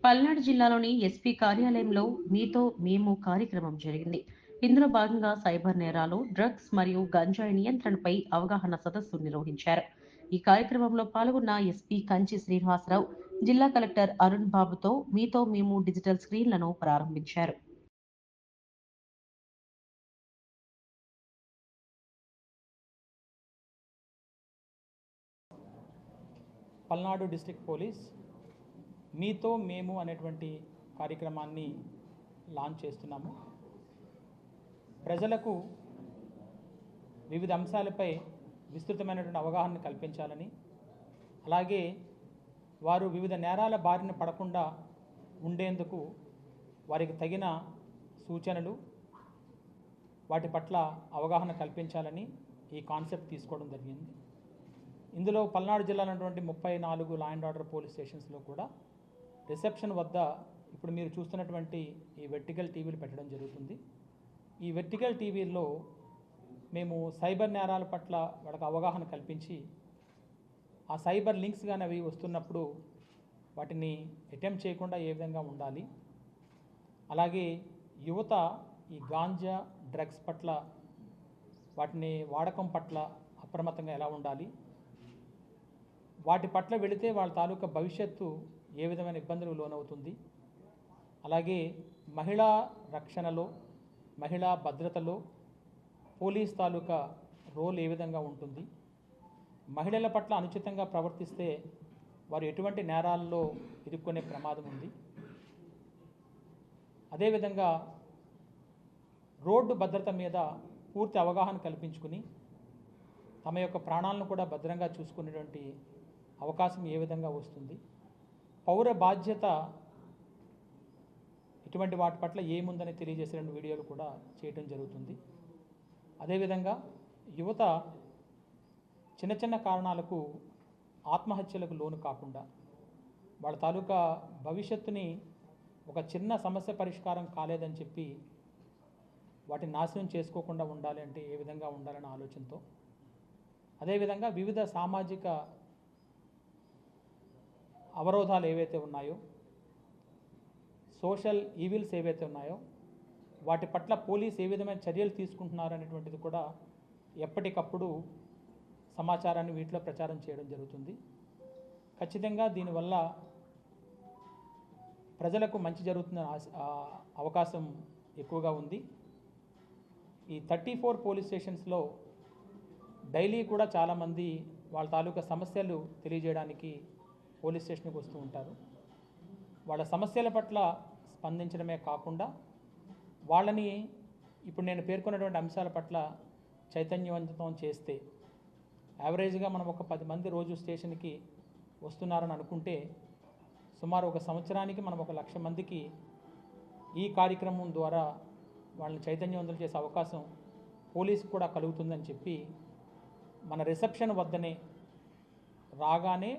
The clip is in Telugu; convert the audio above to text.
పల్నాడు జిల్లాలోని ఎస్పీ కార్యాలయంలో మీతో మేము కార్యక్రమం జరిగింది. ఇందులో భాగంగా సైబర్ నేరాలు డ్రగ్స్ మరియు గంజాయి నియంత్రణపై అవగాహన సదస్సు నిర్వహించారు. ఈ కార్యక్రమంలో పాల్గొన్న ఎస్పీ కంచి శ్రీనివాసరావు జిల్లా కలెక్టర్ అరుణ్ బాబుతో మీతో మేము డిజిటల్ స్క్రీన్లను ప్రారంభించారు. పల్నాడు డిస్ట్రిక్ట్ పోలీస్ మీతో మేము అనేటువంటి కార్యక్రమాన్ని లాంచ్ చేస్తున్నాము. ప్రజలకు వివిధ అంశాలపై విస్తృతమైనటువంటి అవగాహన కల్పించాలని అలాగే వారు వివిధ నేరాల బారిన పడకుండా ఉండేందుకు వారికి తగిన సూచనలు వాటి పట్ల అవగాహన కల్పించాలని ఈ కాన్సెప్ట్ తీసుకోవడం జరిగింది. ఇందులో పల్నాడు జిల్లాలో ఉన్నటువంటి ముప్పై నాలుగు లా అండ్ ఆర్డర్ పోలీస్ స్టేషన్స్లో కూడా రిసెప్షన్ వద్ద ఇప్పుడు మీరు చూస్తున్నటువంటి ఈ వెర్టికల్ టీవీలు పెట్టడం జరుగుతుంది. ఈ వెర్టికల్ టీవీల్లో మేము సైబర్ నేరాల పట్ల వాళ్ళకి అవగాహన కల్పించి ఆ సైబర్ లింక్స్ కానీ అవి వస్తున్నప్పుడు వాటిని అటెంప్ట్ చేయకుండా ఏ విధంగా ఉండాలి. అలాగే యువత ఈ గాంజా డ్రగ్స్ పట్ల వాటిని వాడకం పట్ల అప్రమత్తంగా ఎలా ఉండాలి? వాటి పట్ల వెళితే వాళ్ళ తాలూకా భవిష్యత్తు ఏ విధమైన ఇబ్బందులకు లోనవుతుంది? అలాగే మహిళా రక్షణలో మహిళా భద్రతలో పోలీస్ తాలూకా రోల్ ఏ విధంగా ఉంటుంది? మహిళల పట్ల అనుచితంగా ప్రవర్తిస్తే వారు ఎటువంటి నేరాల్లో ఇరుక్కునే ప్రమాదం ఉంది? అదేవిధంగా రోడ్డు భద్రత మీద పూర్తి అవగాహన కల్పించుకుని తమ యొక్క ప్రాణాలను కూడా భద్రంగా చూసుకునేటువంటి అవకాశం ఏ విధంగా వస్తుంది? పౌర బాధ్యత ఇటువంటి వాటి పట్ల ఏముందని తెలియజేసే వీడియోలు కూడా చేయటం జరుగుతుంది. అదేవిధంగా యువత చిన్న చిన్న కారణాలకు ఆత్మహత్యలకు లోను కాకుండా వాళ్ళ తాలూకా భవిష్యత్తుని ఒక చిన్న సమస్య పరిష్కారం కాలేదని చెప్పి వాటిని నాశనం చేసుకోకుండా ఉండాలి అంటే ఏ విధంగా ఉండాలనే ఆలోచనతో అదేవిధంగా వివిధ సామాజిక అవరోధాలు ఏవైతే ఉన్నాయో సోషల్ ఈవిల్స్ ఏవైతే ఉన్నాయో వాటి పట్ల పోలీస్ ఏ విధమైన చర్యలు తీసుకుంటున్నారు అనేటువంటిది కూడా ఎప్పటికప్పుడు సమాచారాన్ని వీటిలో ప్రచారం చేయడం జరుగుతుంది. ఖచ్చితంగా దీనివల్ల ప్రజలకు మంచి జరుగుతున్న ఆశ- అవకాశం ఎక్కువగా ఉంది. ఈ థర్టీ ఫోర్ పోలీస్ స్టేషన్స్లో డైలీ కూడా చాలామంది వాళ్ళ తాలూకా సమస్యలు తెలియజేయడానికి పోలీస్ స్టేషన్కి వస్తూ ఉంటారు. వాళ్ళ సమస్యల పట్ల స్పందించడమే కాకుండా వాళ్ళని ఇప్పుడు నేను పేర్కొన్నటువంటి అంశాల పట్ల చైతన్యవంతం చేస్తే యావరేజ్గా మనం ఒక పది మంది రోజు స్టేషన్కి వస్తున్నారని అనుకుంటే సుమారు ఒక సంవత్సరానికి మనం ఒక లక్ష మందికి ఈ కార్యక్రమం ద్వారా వాళ్ళని చైతన్యవంతులు చేసే అవకాశం పోలీసు కూడా కలుగుతుందని చెప్పి మన రిసెప్షన్ వద్దనే రాగానే